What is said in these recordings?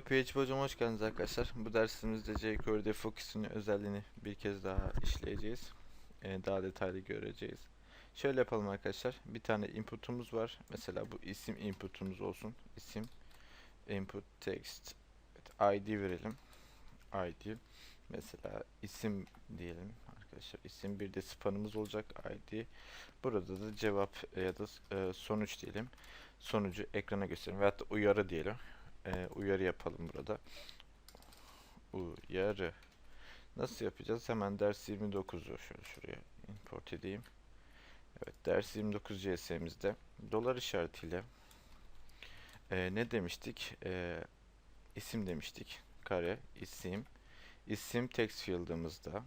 PHP hocam hoş geldiniz arkadaşlar. Bu dersimizde jQuery'de Focus'un özelliğini bir kez daha işleyeceğiz. Ee, daha detaylı göreceğiz. Şöyle yapalım arkadaşlar. Bir tane input'umuz var. Mesela bu isim input'umuz olsun. İsim input text evet, ID verelim. ID mesela isim diyelim arkadaşlar. İsim bir de spanımız olacak ID. Burada da cevap ya da e, sonuç diyelim. Sonucu ekrana gösterelim veyahut da uyarı diyelim e, uyarı yapalım burada. Uyarı. Nasıl yapacağız? Hemen ders 29'u şöyle şuraya import edeyim. Evet ders 29 CS'mizde dolar işaretiyle e, ne demiştik? E, isim demiştik. Kare isim. İsim text field'ımızda.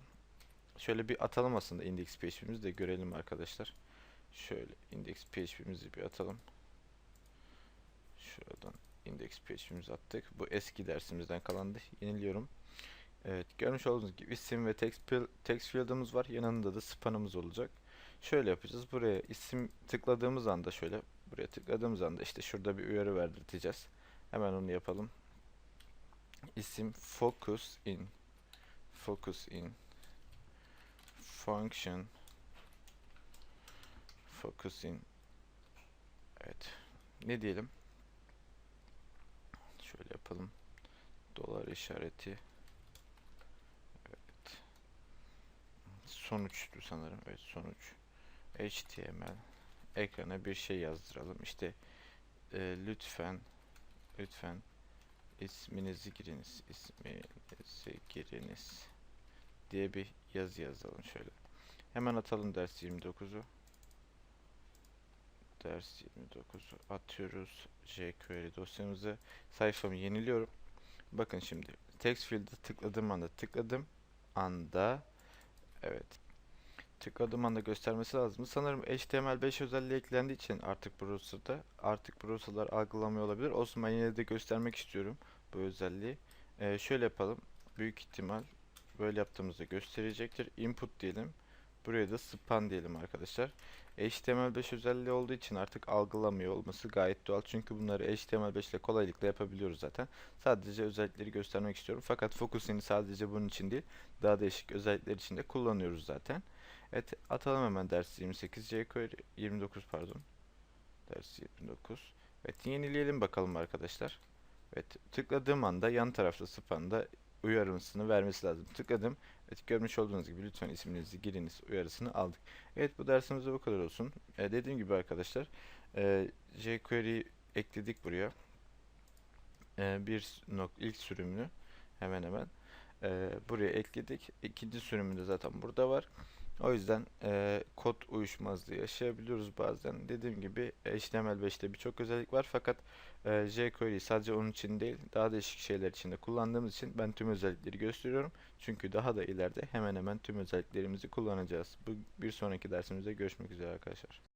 Şöyle bir atalım aslında index php'mizi de görelim arkadaşlar. Şöyle index php'mizi bir atalım. Şuradan index php'mizi attık. Bu eski dersimizden kalandı. Yeniliyorum. Evet, görmüş olduğunuz gibi isim ve text, text field'ımız var. Yanında da spanımız olacak. Şöyle yapacağız. Buraya isim tıkladığımız anda şöyle buraya tıkladığımız anda işte şurada bir uyarı verdirteceğiz. Hemen onu yapalım. İsim focus in focus in function focus in Evet. Ne diyelim? Şöyle yapalım. Dolar işareti. Evet. Sonuçtu sanırım. Evet sonuç. HTML. Ekrana bir şey yazdıralım. İşte e, lütfen lütfen isminizi giriniz. İsminizi giriniz diye bir yazı yazalım şöyle. Hemen atalım ders 29'u. Ders 29'u atıyoruz. jQuery dosyamızı. Sayfamı yeniliyorum. Bakın şimdi text field'e tıkladığım anda tıkladım anda evet tıkladığım anda göstermesi lazım. Sanırım HTML5 özelliği eklendiği için artık browser'da artık browser'lar algılamıyor olabilir. Olsun ben yine de göstermek istiyorum bu özelliği. Ee, şöyle yapalım. Büyük ihtimal böyle yaptığımızda gösterecektir. Input diyelim. Buraya da span diyelim arkadaşlar. HTML5 özelliği olduğu için artık algılamıyor olması gayet doğal. Çünkü bunları HTML5 ile kolaylıkla yapabiliyoruz zaten. Sadece özellikleri göstermek istiyorum. Fakat Focusing'i sadece bunun için değil, daha değişik özellikler için de kullanıyoruz zaten. Evet, atalım hemen ders 28 jQuery 29 pardon. Ders 29. Evet, yenileyelim bakalım arkadaşlar. Evet, tıkladığım anda yan tarafta span'da uyarısını vermesi lazım. Tıkladım. Evet görmüş olduğunuz gibi lütfen isminizi giriniz uyarısını aldık. Evet bu dersimizde bu kadar olsun. Ee, dediğim gibi arkadaşlar e, jQuery ekledik buraya. E, bir nok ilk sürümünü hemen hemen e, buraya ekledik. İkinci sürümü de zaten burada var. O yüzden e, kod uyuşmazlığı yaşayabiliyoruz bazen. Dediğim gibi HTML5'te birçok özellik var fakat e, jQuery sadece onun için değil daha değişik şeyler için de kullandığımız için ben tüm özellikleri gösteriyorum. Çünkü daha da ileride hemen hemen tüm özelliklerimizi kullanacağız. Bu bir sonraki dersimizde görüşmek üzere arkadaşlar.